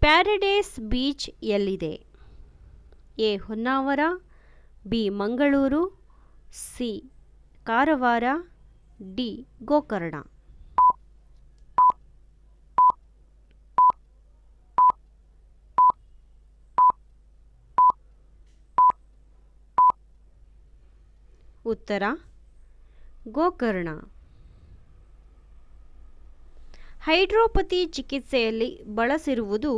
Paradise beach ಎಲ್ಲಿದೆ? A. Honnavar B. Mangaluru C. Karwar D. Gokarna. ಉತ್ತರ Gokarna. Hydropathy ಚಿಕಿತ್ಸೆಯಲ್ಲಿ ಬಳಸಿರುವುದು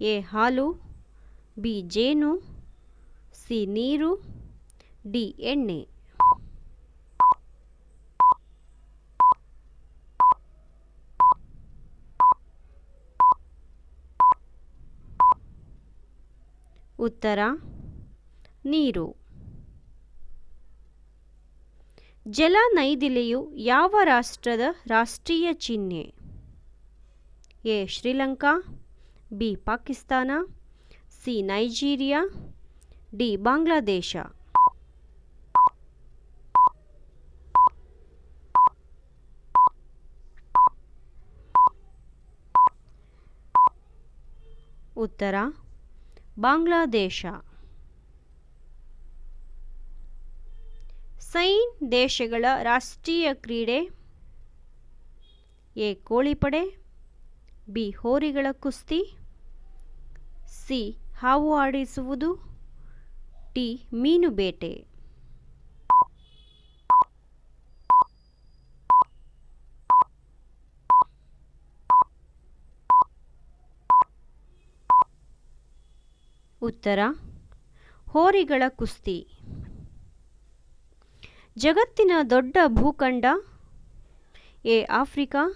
ಎ ಹಾಲು ಬಿ ಜೇನು ಸಿ ನೀರು ಡಿ ಎಣ್ಣೆ. ಉತ್ತರ ನೀರು. ಜಲ ನೈದಿಲೆಯು ಯಾವ ರಾಷ್ಟ್ರದ ರಾಷ್ಟ್ರೀಯ ಚಿಹ್ನೆ? A. Sri Lanka, B. Pakistan, C. Nigeria, D. Bangladesh. ಉತ್ತರ, ಬಾಂಗ್ಲಾದೇಶ. ಸೈನ್ ದೇಶಗಳ ರಾಷ್ಟ್ರೀಯ ಕ್ರೀಡೆ ಎ ಕೋಳಿಪಡೆ, ಬಿ ಹೋರಿಗಳ ಕುಸ್ತಿ, ಸಿ ಹಾವು ಆಡಿಸುವುದು ಟಿ ಮೀನು ಬೇಟೆ. ಉತ್ತರ, ಹೋರಿಗಳ ಕುಸ್ತಿ. ಜಗತ್ತಿನ ದೊಡ್ಡ ಭೂಖಂಡ. A, Africa.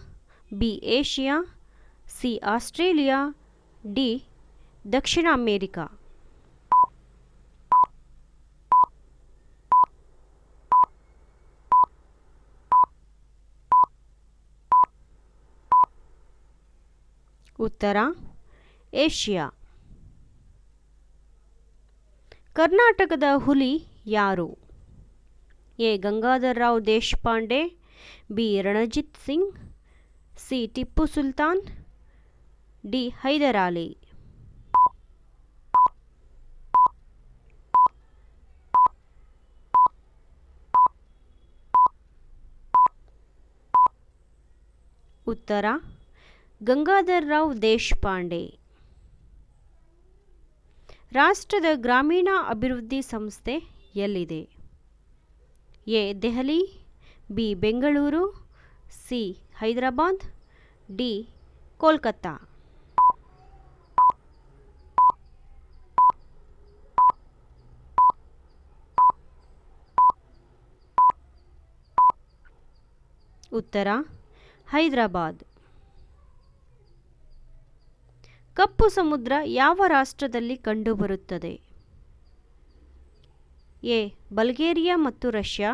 B, Asia. C, Australia. D, Dakshina America. ಉತ್ತರ, ಏಷ್ಯಾ. ಕರ್ನಾಟಕದ ಹುಲಿ ಯಾರು? A. Gangadhar Rao Deshpande, B. Ranjit Singh, C. Tipu Sultan, D. Hyder Ali ಉತ್ತರ ಗಂಗಾಧರ್ ರಾವ್ ದೇಶಪಾಂಡೆ. ರಾಷ್ಟ್ರದ ಗ್ರಾಮೀಣ ಅಭಿವೃದ್ಧಿ ಸಂಸ್ಥೆ ಎಲ್ಲಿದೆ? A Delhi, B Bengaluru, C Hyderabad, D Kolkata. ಉತ್ತರ, ಹೈದರಾಬಾದ್. ಕಪ್ಪು ಸಮುದ್ರ ಯಾವ ರಾಷ್ಟ್ರದಲ್ಲಿ ಕಂಡುಬರುತ್ತದೆ? ಎ, ಬಲ್ಗೇರಿಯಾ ಮತ್ತು ರಷ್ಯಾ,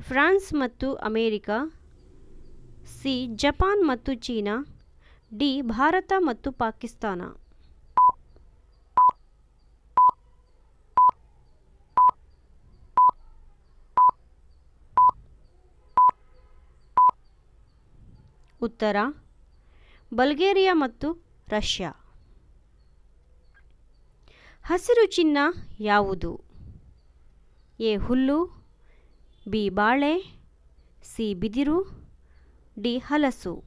ಫ್ರಾನ್ಸ್ ಮತ್ತು ಅಮೇರಿಕಾ, ಸಿ, ಜಪಾನ್ ಮತ್ತು ಚೀನಾ, ಡಿ, ಭಾರತ ಮತ್ತು ಪಾಕಿಸ್ತಾನ. ಉತ್ತರ, ಬಲ್ಗೇರಿಯಾ ಮತ್ತು ರಷ್ಯಾ. ಹಸಿರು ಚಿನ್ನ ಯಾವುದು? ಎ ಹುಲ್ಲು, ಬಿ ಬಾಳೆ, ಸಿ ಬಿದಿರು, ಡಿ ಹಲಸು.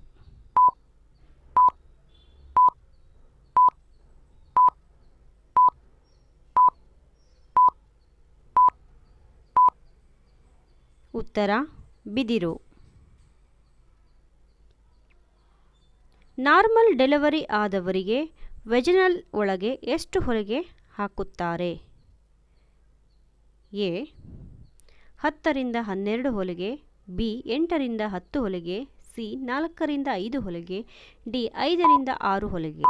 ಉತ್ತರ, ಬಿದಿರು. ನಾರ್ಮಲ್ ಡೆಲಿವರಿ ಆದವರಿಗೆ ವೆಜಿನಲ್ ಒಳಗೆ ಎಷ್ಟು ಹೊರಗೆ ಹಾಕುತ್ತಾರೆ? ಎ, ಹತ್ತರಿಂದ ಹನ್ನೆರಡು ಹೊಲಿಗೆ, ಬಿ, ಎಂಟರಿಂದ ಹತ್ತು ಹೊಲಿಗೆ, ಸಿ, ನಾಲ್ಕರಿಂದ ಐದು ಹೊಲಿಗೆ, ಡಿ, ಐದರಿಂದ ಆರು ಹೊಲಿಗೆ.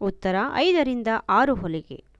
ಉತ್ತರ, ಐದರಿಂದ ಆರು ಹೊಲಿಗೆ.